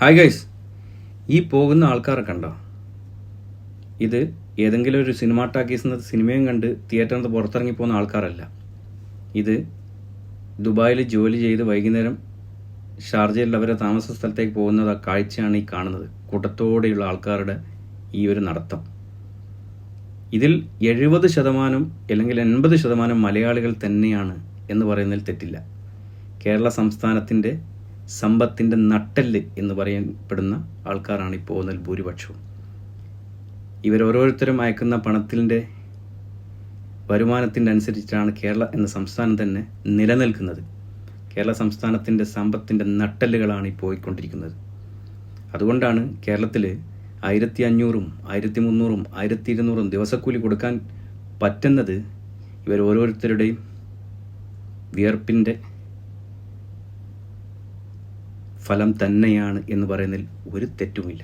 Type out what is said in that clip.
Hi guys ഈ പോകുന്ന ആൾക്കാരെ കണ്ടോ? ഇത് ഏതെങ്കിലും ഒരു സിനിമ ടാക്കീസ് സിനിമയും കണ്ട് തിയേറ്ററിൽ നിന്ന് പുറത്തിറങ്ങി പോകുന്ന ആൾക്കാരല്ല. ഇത് ദുബായിൽ ജോലി ചെയ്ത് വൈകുന്നേരം ഷാർജയിൽ അവരെ താമസ സ്ഥലത്തേക്ക് പോകുന്നത് ആ കാഴ്ചയാണ് ഈ കാണുന്നത്. കൂട്ടത്തോടെയുള്ള ആൾക്കാരുടെ ഈ ഒരു നടത്തം. ഇതിൽ എഴുപത് ശതമാനം അല്ലെങ്കിൽ എൺപത് ശതമാനം മലയാളികൾ തന്നെയാണ് എന്ന് പറയുന്നതിൽ തെറ്റില്ല. കേരള സംസ്ഥാനത്തിന്റെ സമ്പത്തിന്റെ നട്ടെല്ല് എന്ന് പറയപ്പെടുന്ന ആൾക്കാരാണ് ഇപ്പോൾ ഒന്നിൽ ഭൂരിപക്ഷവും. ഇവരോരോരുത്തരും അയക്കുന്ന പണത്തിന്റെ വരുമാനത്തിന്റെ അനുസരിച്ചാണ് കേരള എന്ന സംസ്ഥാനം തന്നെ നിലനിൽക്കുന്നത്. കേരള സംസ്ഥാനത്തിന്റെ സമ്പത്തിന്റെ നട്ടെല്ലുകളാണ് ഈ പോയിക്കൊണ്ടിരിക്കുന്നത്. അതുകൊണ്ടാണ് കേരളത്തിൽ ആയിരത്തി അഞ്ഞൂറും ആയിരത്തി മുന്നൂറും ആയിരത്തി ഇരുന്നൂറും ദിവസക്കൂലി കൊടുക്കാൻ പറ്റുന്നത് ഇവർ ഓരോരുത്തരുടെയും വിയർപ്പിന്റെ ഫലം തന്നെയാണ് എന്ന് പറയുന്നതിൽ ഒരു തെറ്റുമില്ല.